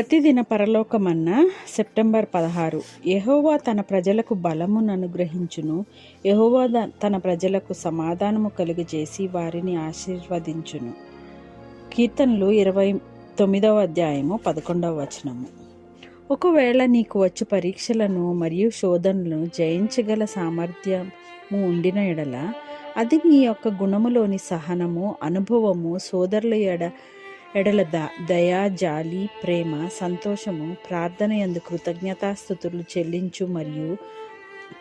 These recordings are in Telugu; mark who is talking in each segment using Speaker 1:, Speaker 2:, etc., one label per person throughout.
Speaker 1: ప్రతిదిన పరలోకమన్న సెప్టెంబర్ పదహారు యహోవా తన ప్రజలకు బలమును అనుగ్రహించును. యహోవా ద- తన ప్రజలకు సమాధానము కలుగజేసి వారిని ఆశీర్వదించును. కీర్తనలు ఇరవై తొమ్మిదవ అధ్యాయము పదకొండవ వచనము. ఒకవేళ నీకు వచ్చి పరీక్షలను మరియు శోధనలను జయించగల సామర్థ్యము ఉండిన ఎడల అది నీ యొక్క గుణములోని సహనము అనుభవము సోదరుల ఎడ ఎడల ద దయ జాలి ప్రేమ సంతోషము ప్రార్థన ఎందు కృతజ్ఞతాస్థుతులు చెల్లించు మరియు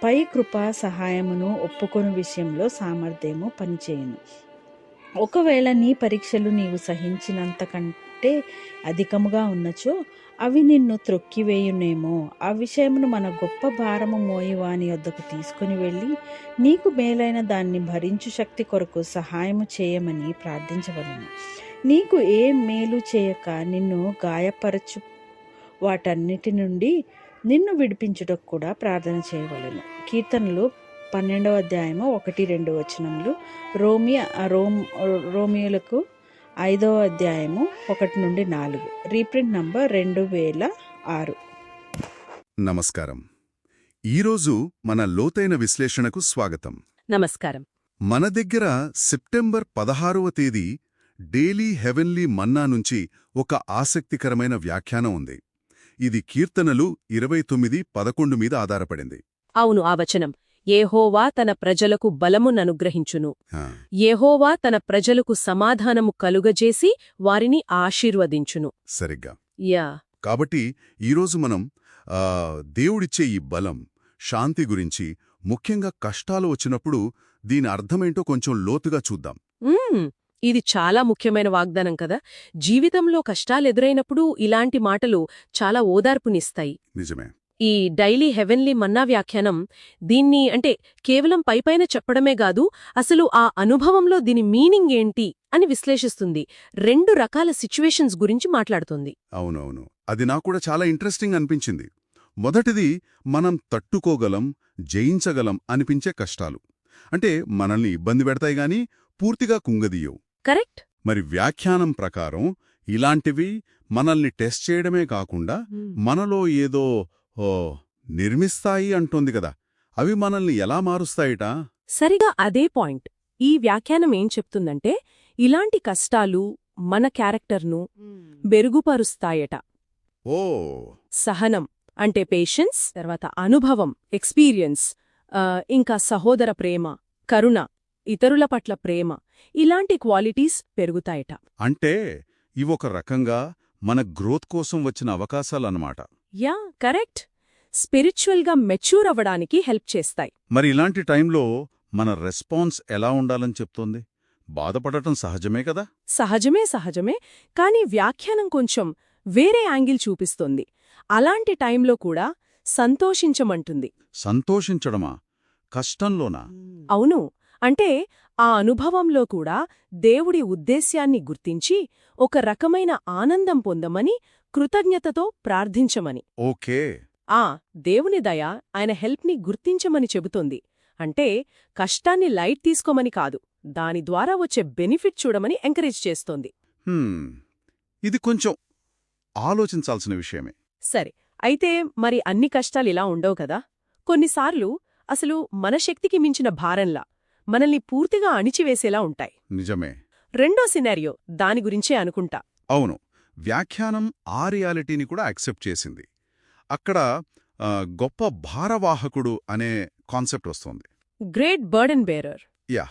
Speaker 1: పై కృప సహాయమును ఒప్పుకొని విషయంలో సామర్థ్యము పనిచేయును. ఒకవేళ నీ పరీక్షలు నీవు సహించినంత కంటే అధికముగా ఉన్నచో అవి నిన్ను త్రొక్కివేయునేమో. ఆ విషయమును మన గొప్ప భారము మోయువాని వద్దకు తీసుకుని వెళ్ళి నీకు మేలైన దాన్ని భరించు శక్తి కొరకు సహాయము చేయమని ప్రార్థించవలను. నీకు ఏ మేలు చేయక నిన్ను గాయపరచు వాటన్నిటి నుండి నిన్ను విడిపించుటకు కూడా ప్రార్థన చేయవలను. కీర్తనలు పన్నెండవ అధ్యాయము ఒకటి రెండు వచనములు రోమియా రోమ్ రోమియోలకు ఐదవ అధ్యాయము ఒకటి నుండి నాలుగు. రీప్రింట్ నంబర్ రెండు వేల ఆరు.
Speaker 2: నమస్కారం. ఈరోజు మన లోతైన విశ్లేషణకు స్వాగతం.
Speaker 3: నమస్కారం.
Speaker 2: మన దగ్గర సెప్టెంబర్ పదహారవ తేదీ డైలీ హెవెన్లీ మన్నా నుంచి ఒక ఆసక్తికరమైన వ్యాఖ్యానం ఉంది. ఇది కీర్తనలు ఇరవై తొమ్మిది పదకొండు మీద ఆధారపడింది.
Speaker 3: అవును ఆ వచనం. ఏహోవా తన ప్రజలకు బలముననుగ్రహించును ఏహోవా తన ప్రజలకు సమాధానము కలుగజేసి వారిని ఆశీర్వదించును.
Speaker 2: సరిగ్గా.
Speaker 3: యా.
Speaker 2: కాబట్టి ఈరోజు మనం దేవుడిచ్చే ఈ బలం శాంతి గురించి ముఖ్యంగా కష్టాలు వచ్చినప్పుడు దీని అర్థమేంటో కొంచెం లోతుగా చూద్దాం.
Speaker 3: ఇది చాలా ముఖ్యమైన వాగ్దానం కదా. జీవితంలో కష్టాలెదురైనప్పుడు ఇలాంటి మాటలు చాలా ఓదార్పునిస్తాయి.
Speaker 2: నిజమే.
Speaker 3: ఈ డైలీ హెవెన్లీ మన్నా వ్యాఖ్యానం దీన్ని అంటే కేవలం పైపైన చెప్పడమే కాదు అసలు ఆ అనుభవంలో దీని మీనింగ్ ఏంటి అని విశ్లేషిస్తుంది. రెండు రకాల సిచ్యువేషన్స్ గురించి మాట్లాడుతుంది.
Speaker 2: అవునవును. అది నాకు కూడా చాలా ఇంట్రెస్టింగ్ అనిపించింది. మొదటిది మనం తట్టుకోగలం జయించగలం అనిపించే కష్టాలు. అంటే మనల్ని ఇబ్బంది పెడతాయి గాని పూర్తిగా కుంగదీయవు.
Speaker 3: కరెక్ట్.
Speaker 2: మరి వ్యాఖ్యానం ప్రకారం ఇలాంటివి మనల్ని టెస్ట్ చేయడమే కాకుండా మనలో ఏదో ఓ నిర్మిస్తాయి అంటోంది కదా. అవి మనల్ని ఎలా మారుస్తాయిట?
Speaker 3: సరిగా అదే పాయింట్. ఈ వ్యాఖ్యానం ఏం చెప్తుందంటే ఇలాంటి కష్టాలు మన క్యారెక్టర్ను బెరుగుపరుస్తాయట
Speaker 2: ఓ.
Speaker 3: సహనం అంటే పేషెన్స్ తర్వాత అనుభవం ఎక్స్పీరియన్స్ ఇంకా సహోదర ప్రేమ కరుణ ఇతరుల పట్ల ప్రేమ ఇలాంటి క్వాలిటీస్ పెరుగుతాయట.
Speaker 2: అంటే ఇవొక రకంగా మన గ్రోత్ కోసం వచ్చిన అవకాశాలన్నమాట.
Speaker 3: Yeah correct. స్పిరిచువల్గా మెచ్యూర్ అవ్వడానికి హెల్ప్ చేస్తాయి.
Speaker 2: మరి ఇలాంటి టైంలో మన రెస్పాన్స్ ఎలా ఉండాలని చెప్తోంది? బాధపడటం సహజమే కదా?
Speaker 3: సహజమే సహజమే. కానీ వ్యాఖ్యానం కొంచెం వేరే యాంగిల్ చూపిస్తోంది. అలాంటి టైంలో కూడా సంతోషించమంటుంది.
Speaker 2: సంతోషించడమా? కష్టంలోనా?
Speaker 3: అవును. అంటే ఆ అనుభవంలో కూడా దేవుడి ఉద్దేశ్యాన్ని గుర్తించి ఒక రకమైన ఆనందం పొందమని కృతజ్ఞతతో ప్రార్థించమని.
Speaker 2: ఓకే.
Speaker 3: ఆ దేవుని దయ ఆయన హెల్ప్ని గుర్తించమని చెబుతోంది. అంటే కష్టాన్ని లైట్ తీసుకోమని కాదు దాని ద్వారా వచ్చే బెనిఫిట్ చూడమని ఎంకరేజ్ చేస్తోంది.
Speaker 2: హ్మ్, ఇది కొంచెం ఆలోచించాల్సిన విషయమే.
Speaker 3: సరే అయితే మరి అన్ని కష్టాలు ఇలా ఉండవు కదా? కొన్నిసార్లు అసలు మన శక్తికి మించిన భారంలా మనల్ని పూర్తిగా అణిచివేసేలా ఉంటాయి.
Speaker 2: నిజమే.
Speaker 3: రెండో సినారియో దాని గురించే అనుకుంటా.
Speaker 2: అవును. వ్యాఖ్యానం ఆ రియాలిటీని కూడా యాక్సెప్ట్ చేసింది. అక్కడ గొప్ప భారవాహకుడు అనే కాన్సెప్ట్ వస్తోంది.
Speaker 3: Great burden bearer.
Speaker 2: యా.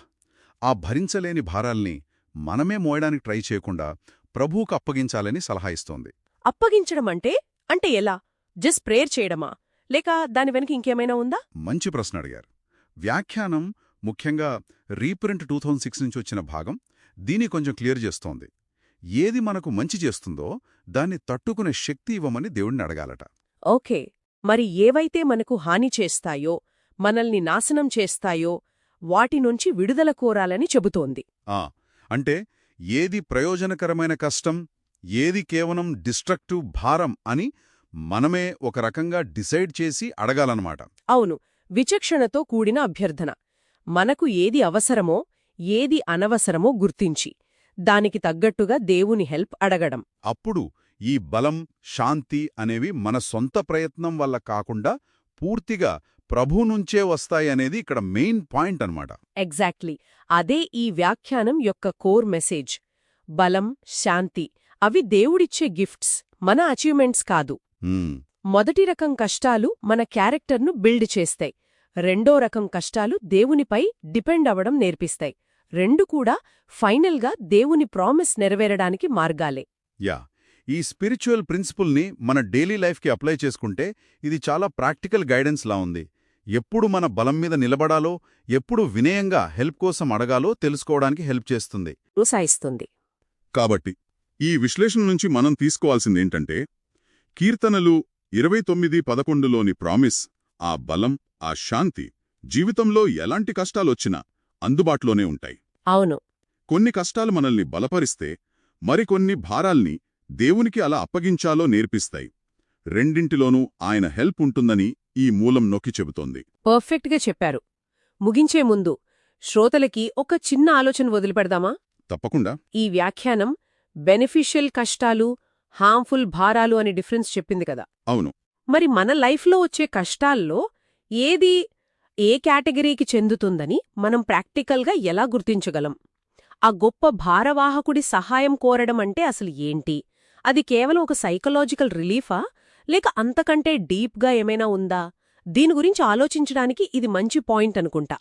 Speaker 2: ఆ భరించలేని భారాల్ని మనమే మోయడానికి ట్రై చేయకుండా ప్రభువుకు అప్పగించాలని సలహా ఇస్తోంది.
Speaker 3: అప్పగించడం అంటే? అంటే ఎలా? జస్ట్ ప్రేయర్ చేయడమా? లేక దాని వెనక ఇంకేమైనా ఉందా?
Speaker 2: మంచి ప్రశ్న అడిగారు. వ్యాఖ్యానం ముఖ్యంగా రీప్రింట్ టూ థౌజండ్ సిక్స్ నుంచి వచ్చిన భాగం దీన్ని కొంచెం క్లియర్ చేస్తోంది. ఏది మనకు మంచి చేస్తుందో దాన్ని తట్టుకునే శక్తి ఇవ్వమని దేవుణ్ణి అడగాలట.
Speaker 3: ఓకే మరి ఏవైతే మనకు హాని చేస్తాయో మనల్ని నాశనం చేస్తాయో వాటి నుంచి విడుదల కోరాలని చెబుతోంది.
Speaker 2: ఆ అంటే ఏది ప్రయోజనకరమైన కష్టం ఏది కేవలం డిస్ట్రక్టివ్ భారం అని మనమే ఒక రకంగా డిసైడ్ చేసి అడగాలన్నమాట.
Speaker 3: అవును విచక్షణతో కూడిన అభ్యర్థన. మనకు ఏది అవసరమో ఏది అనవసరమో గుర్తించి. దానికి తగ్గట్టుగా దేవుని హెల్ప్ అడగడం.
Speaker 2: అప్పుడు ఈ బలం శాంతి అనేవి మన సొంత ప్రయత్నం వల్ల కాకుండా పూర్తిగా ప్రభు నుంచే వస్తాయి అనేది ఇక్కడ మెయిన్ పాయింట్ అన్నమాట.
Speaker 3: ఎగ్జాక్ట్లీ. అదే ఈ వ్యాఖ్యానం యొక్క కోర్ మెసేజ్. బలం శాంతి అవి దేవుడిచ్చే గిఫ్ట్స్ మన అచీవ్మెంట్స్ కాదు. మొదటి రకం కష్టాలు మన క్యారెక్టర్ను బిల్డ్ చేస్తాయి. రెండో రకం కష్టాలు దేవునిపై డిపెండ్ అవ్వడం నేర్పిస్తాయి. రెండు కూడా ఫైనల్గా దేవుని ప్రామిస్ నెరవేరడానికి మార్గాలే.
Speaker 2: యా. ఈ స్పిరిచువల్ ప్రిన్సిపుల్ని మన డైలీ లైఫ్కి అప్లై చేసుకుంటే ఇది చాలా ప్రాక్టికల్ గైడెన్స్ లా ఉంది. ఎప్పుడు మన బలం మీద నిలబడాలో ఎప్పుడు వినయంగా హెల్ప్ కోసం అడగాలో తెలుసుకోవడానికి హెల్ప్ చేస్తుంది.
Speaker 3: ప్రోత్సహిస్తుంది.
Speaker 4: కాబట్టి ఈ విశ్లేషణ నుంచి మనం తీసుకోవాల్సిందేంటంటే కీర్తనలు ఇరవై తొమ్మిది పదకొండులోని ప్రామిస్ ఆ బలం ఆ శాంతి జీవితంలో ఎలాంటి కష్టాలొచ్చినా అందుబాటులోనే ఉంటాయి.
Speaker 3: అవును.
Speaker 4: కొన్ని కష్టాలు మనల్ని బలపరిస్తే మరికొన్ని భారాల్ని దేవునికి అలా అప్పగించాలో నేర్పిస్తాయి. రెండింటిలోనూ ఆయన హెల్ప్ ఉంటుందని ఈ మూలం నొక్కి చెబుతోంది.
Speaker 3: పర్ఫెక్ట్గా చెప్పారు. ముగించే ముందు శ్రోతలకి ఒక చిన్న ఆలోచన వదిలిపెడదామా?
Speaker 4: తప్పకుండా.
Speaker 3: ఈ వ్యాఖ్యానం బెనిఫిషియల్ కష్టాలు హార్మ్ఫుల్ భారాలు అని డిఫరెన్స్ చెప్పింది కదా.
Speaker 4: అవును.
Speaker 3: మరి మన లైఫ్లో వచ్చే కష్టాల్లో ఏది ఏ కేటగిరీకి చెందుతుందని మనం ప్రాక్టికల్గా ఎలా గుర్తించగలం? ఆ గొప్ప భారవాహకుడి సహాయం కోరడం అంటే అసలు ఏంటి? అది కేవలం ఒక సైకలాజికల్ రిలీఫా? లేక అంతకంటే డీప్గా ఏమైనా ఉందా? దీని గురించి ఆలోచించడానికి ఇది మంచి పాయింట్ అనుకుంటా.